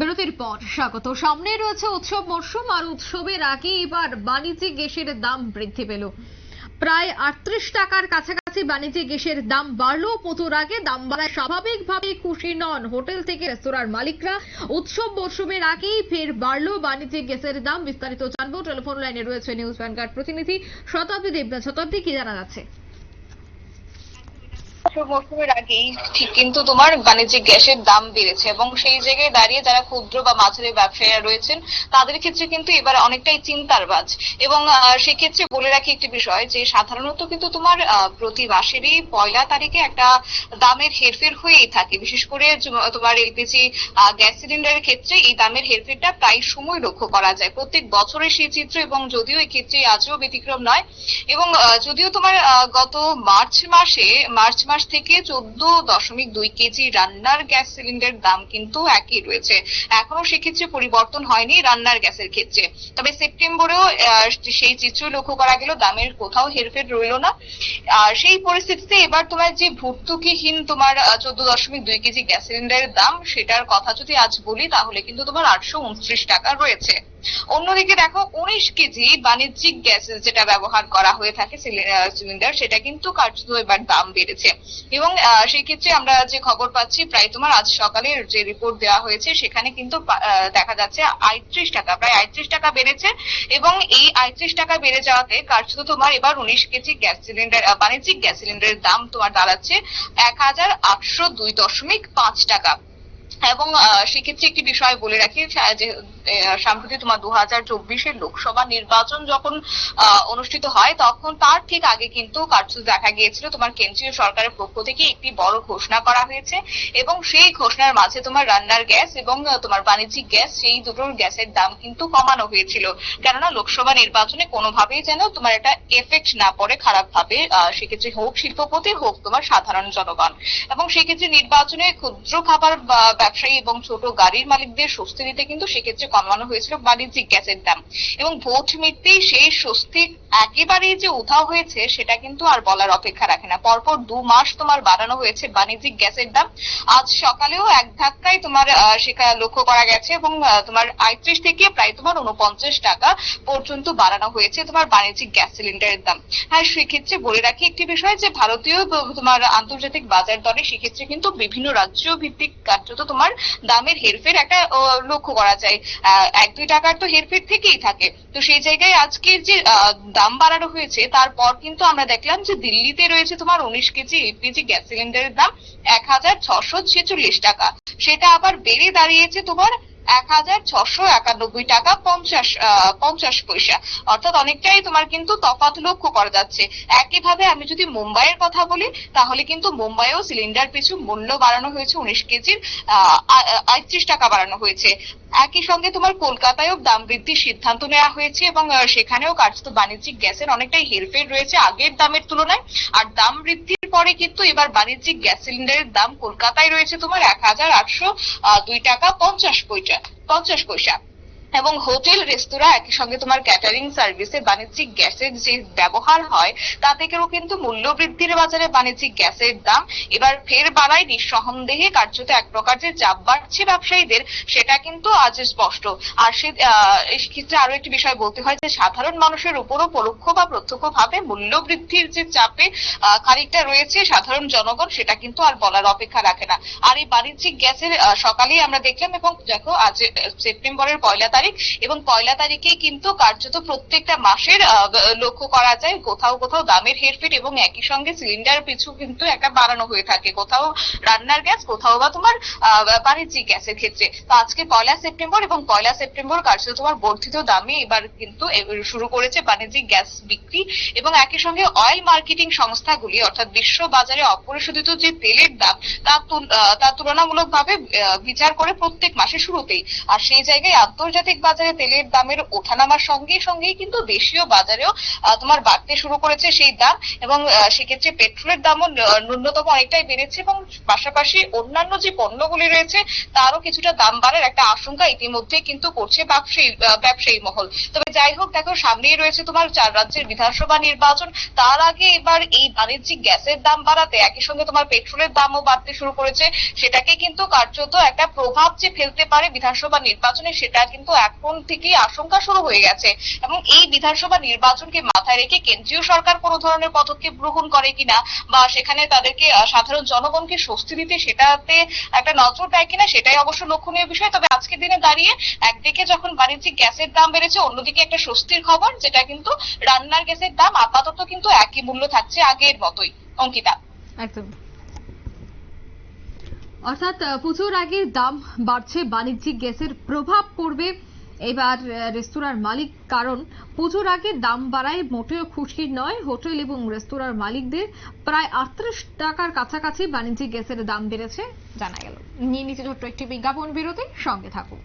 বিরতির পর স্বাগত। সামনে রয়েছে উৎসব মরশুম আর উৎসবের আগে এবার বাণিজ্যিক গ্যাসের দাম বৃদ্ধি পেল। প্রায় আটত্রিশ টাকার কাছাকাছি বাণিজ্যিক গ্যাসের দাম বাড়লো। পুজোর আগে দাম বাড়ায় স্বাভাবিকভাবে খুশি নন হোটেল থেকে রেস্তোরাঁর মালিকরা। উৎসব মরশুমের আগেই ফের বাড়লো বাণিজ্যিক গ্যাসের দাম। বিস্তারিত জানব। টেলিফোন লাইনে রয়েছে নিউজ ভ্যানগার্ড প্রতিনিধি শতাব্দী দেবনাথ শতাব্দী, কি জানা যাচ্ছে? বছর মৌসুমের আগেই, ঠিক কিন্তু তোমার বাণিজ্যিক গ্যাসের দাম বেড়েছে এবং সেই জায়গায় দাঁড়িয়ে যারা ক্ষুদ্র বা মাঝারি ব্যবসায়ীরা রয়েছেন, তাদের ক্ষেত্রে কিন্তু এবার অনেকটাই চিন্তার বাজ। এবং সেক্ষেত্রে বলে রাখি একটি বিষয় যে, সাধারণত কিন্তু তোমার প্রতি মাসেরই পয়লা তারিখে একটা দামের হেরফের হয়েই থাকে। বিশেষ করে তোমার এলপিজি গ্যাস সিলিন্ডারের ক্ষেত্রে এই দামের হেরফেরটা প্রায় সময় লক্ষ্য করা যায়। প্রত্যেক বছরের সেই চিত্র এবং যদিও এই ক্ষেত্রে আজও ব্যতিক্রম নয়। এবং যদিও তোমার গত মার্চ মাসে, মার্চ মাস থেকে চোদ্দ দশমিক দুই কেজি রান্নার গ্যাস সিলিন্ডার দাম কিন্তু একই রয়েছে। এখনও সেক্ষেত্রে পরিবর্তন হয়নি রান্নার গ্যাসের ক্ষেত্রে। তবে সেপ্টেম্বরেও সেই চিত্র লক্ষ্য করা গেল, দামের কোথাও হেরফের রইল না। আর সেই পরিস্থিতিতে এবার তোমার যে ভর্তুকিহীন তোমার চোদ্দ দশমিক দুই কেজি গ্যাস সিলিন্ডারের দাম, সেটার কথা যদি আজ বলি, তাহলে কিন্তু তোমার আটশো উনত্রিশ টাকা রয়েছে। অন্যদিকে দেখো, উনিশ কেজি বাণিজ্যিক গ্যাস যেটা ব্যবহার করা হয়ে থাকে সিলিন্ডার, সেটা কিন্তু কার্যত এবার দাম বেড়েছে। এবং সেই ক্ষেত্রে আমরা যে খবর পাচ্ছি, প্রায় তোমার আজ সকালে যে রিপোর্ট দেওয়া হয়েছে, সেখানে কিন্তু দেখা যাচ্ছে আটত্রিশ টাকা, প্রায় আটত্রিশ টাকা বেড়েছে। এবং এই আটত্রিশ টাকা বেড়ে যাওয়াতে কার্যত তোমার এবার উনিশ কেজি গ্যাস সিলিন্ডার বাণিজ্যিক গ্যাস সিলিন্ডারের দাম তোমার দাঁড়াচ্ছে এক হাজার আটশো দুই দশমিক পাঁচ টাকা। এবং সেক্ষেত্রে একটি বিষয় বলে রাখি, যে সম্প্রতি তোমার দু হাজার চব্বিশের লোকসভা নির্বাচন যখন অনুষ্ঠিত হয়, তখন তার ঠিক আগে কিন্তু কার্যত দেখা গিয়েছিল তোমার কেন্দ্রীয় সরকারের পক্ষ থেকে একটি বড় ঘোষণা করা হয়েছে এবং সেই ঘোষণার মাঝে তোমার রান্নার গ্যাস এবং তোমার বাণিজ্যিক গ্যাস, সেই দুটোর গ্যাসের দাম কিন্তু কমানো হয়েছিল। কেননা লোকসভা নির্বাচনে কোনোভাবেই যেন তোমার একটা এফেক্ট না পড়ে খারাপ ভাবে সেক্ষেত্রে হোক শিল্পপতি, হোক তোমার সাধারণ জনগণ। এবং সেক্ষেত্রে নির্বাচনে ক্ষুদ্র খাবার ব্যবসায়ী এবং ছোট গাড়ির মালিকদের স্বস্তি দিতে কিন্তু সেক্ষেত্রে কমানো হয়েছিল বাণিজ্যিক গ্যাসের দাম। এবং ভোট মিটতেই সেই স্বস্তি একেবারেই যে উধাও হয়েছে, সেটা কিন্তু আর বলার অপেক্ষা রাখে না। পরপর দু মাস তোমার বাড়ানো হয়েছে বাণিজ্যিক গ্যাসের দাম। আজ সকালেও এক ধাক্কায় তোমার সেখানে লক্ষ্য করা গেছে এবং তোমার আটত্রিশ থেকে প্রায় তোমার উনপঞ্চাশ টাকা পর্যন্ত বাড়ানো হয়েছে তোমার বাণিজ্যিক গ্যাস সিলিন্ডারের দাম। হ্যাঁ সেক্ষেত্রে বলে রাখি একটি বিষয় যে ভারতীয়, তোমার আন্তর্জাতিক বাজার দরে সেক্ষেত্রে কিন্তু বিভিন্ন রাজ্য ভিত্তিক কার্যত তোমার দামের হেরফের একটা লক্ষ্য করা যায়। এক দুই টাকার তো হেরফের থেকেই থাকে। তো সেই জায়গায় আজকের যে দাম বাড়ানো হয়েছে, তারপর কিন্তু আমরা দেখলাম যে দিল্লিতে রয়েছে তোমার উনিশ কেজি এলপিজি গ্যাস সিলিন্ডারের দাম এক হাজার ছশো ছেচল্লিশ টাকা। সেটা আবার বেড়ে দাঁড়িয়েছে তোমার এক হাজার ছশো একানব্বই টাকা পঞ্চাশ পঞ্চাশ পয়সা। অর্থাৎ অনেকটাই তোমার কিন্তু তফাৎ লক্ষ্য করা যাচ্ছে। একইভাবে আমি যদি মুম্বাইয়ের কথা বলি, তাহলে কিন্তু মুম্বাইও সিলিন্ডার পিছু মূল্য বাড়ানো হয়েছে উনিশ কেজির আটত্রিশ টাকা বাড়ানো হয়েছে। একই সঙ্গে তোমার কলকাতায়ও দাম বৃদ্ধির সিদ্ধান্ত নেওয়া হয়েছে এবং সেখানেও কার্যত বাণিজ্যিক গ্যাসের অনেকটাই হেরফের রয়েছে আগের দামের তুলনায়। আর দাম বৃদ্ধির পরে কিন্তু এবার বাণিজ্যিক গ্যাস সিলিন্ডারের দাম কলকাতায় রয়েছে তোমার এক হাজার আটশো দুই টাকা পঞ্চাশ পয়সা পঞ্চাশ পয়সা। এবং হোটেল, রেস্তোরাঁ একই সঙ্গে তোমার ক্যাটারিং সার্ভিসে বাণিজ্যিক গ্যাসের যে ব্যবহার হয়, তা থেকেও কিন্তু মূল্য বৃদ্ধির বাজারে বাণিজ্যিক গ্যাসের দাম এবার ফের বাড়ায়। নিঃসন্দেহে কার্যত এক প্রকার যে চাপ বাড়ছে ব্যবসায়ীদের, সেটা কিন্তু আজ স্পষ্ট। আর সে ক্ষেত্রে আরও একটি বিষয় বলতে হয় যে, সাধারণ মানুষের উপরও পরোক্ষ বা প্রত্যক্ষ ভাবে মূল্য বৃদ্ধির যে চাপে খানিকটা রয়েছে সাধারণ জনগণ, সেটা কিন্তু আর বলার অপেক্ষা রাখে না। আর এই বাণিজ্যিক গ্যাসের সকালেই আমরা দেখলাম এবং দেখো, আজ সেপ্টেম্বরের পয়লা তারিখ এবং পয়লা তারিখে কিন্তু কার্যত প্রত্যেকটা মাসের লক্ষ্য করা যায়। কোথাও কোথাও দামের হেরফের এবং একই সঙ্গে সিলিন্ডার পিছু কিন্তু একটা বাড়ানো হয়ে থাকে। কোথাও রান্নার গ্যাস, কোথাও বা তোমার বাণিজ্যিক গ্যাসের ক্ষেত্রে। তো আজকে পয়লা সেপ্টেম্বর এবং পয়লা সেপ্টেম্বর কার্যত তোমার বর্ধিত দামে এবার কিন্তু শুরু করেছে বাণিজ্যিক গ্যাস বিক্রি এবং একই সঙ্গে অয়েল মার্কেটিং সংস্থাগুলি, অর্থাৎ বিশ্ব বাজারে অপরিশোধিত যে তেলের দাম, তা তুলনামূলকভাবে বিচার করে প্রত্যেক মাসের শুরুতেই। আর সেই জায়গায় আন্তর্জাতিক আন্তর্জাতিক বাজারে তেলের দামের ওঠানামার সঙ্গে সঙ্গেই কিন্তু দেশীয় বাজারেও তোমার বাড়তে শুরু করেছে সেই দাম এবং সেক্ষেত্রে পেট্রোলের দামও ন্যূনতম অনেকটাই বেড়েছে এবং পাশাপাশি অন্যান্য যে পণ্যগুলি রয়েছে তারও কিছুটা দাম বাড়ার একটা আশঙ্কা ইতিমধ্যে কিন্তু করছে ব্যবসায়ী ব্যবসায়ী মহল। তবে যাই হোক, দেখো, সামনেই রয়েছে তোমার চার রাজ্যের বিধানসভা নির্বাচন। তার আগে এবার এই বাণিজ্যিক গ্যাসের দাম বাড়াতে একই সঙ্গে তোমার পেট্রোলের দামও বাড়তে শুরু করেছে। সেটাকে কিন্তু কার্যত একটা প্রভাব যে ফেলতে পারে বিধানসভা নির্বাচনে, সেটা কিন্তু এখন থেকেই আশঙ্কা শুরু হয়ে গেছে এবং এই বিধানসভা নির্বাচনকে মাথায় রেখে কেন্দ্রীয় সরকার কোনো ধরনের পদক্ষেপ গ্রহণ করে কিনা বা সেখানে তাদেরকে সাধারণ জনগণকে স্বস্তি দিতে সেটাতে একটা নজর দেয় কিনা সেটাই অবশ্য লক্ষণীয় বিষয়। তবে আজকের দিনে দাঁড়িয়ে একদিকে যখন বাণিজ্যিক গ্যাসের দাম বেড়েছে, অন্যদিকে একটা স্বস্তির খবর, যেটা কিন্তু রান্নার গ্যাসের দাম আপাতত কিন্তু একই মূল্য থাকছে আগের মতোই। অঙ্কিতা। একদম। অর্থাৎ পুজোর আগে দাম বাড়ছে, বাণিজ্যিক গ্যাসের প্রভাব পড়বে। এবার রেস্তোরাঁর মালিক, কারণ পুজোর আগে দাম বাড়ায় মোটেও খুশি নয়। হোটেল এবং রেস্তোরাঁর মালিকদের প্রায় আটত্রিশ টাকার কাছাকাছি বাণিজ্যিক গ্যাসের দাম বেড়েছে, জানা গেল। নিয়ে নিতে ছোট্ট একটি বিজ্ঞাপন বিরতি সঙ্গে থাকুন।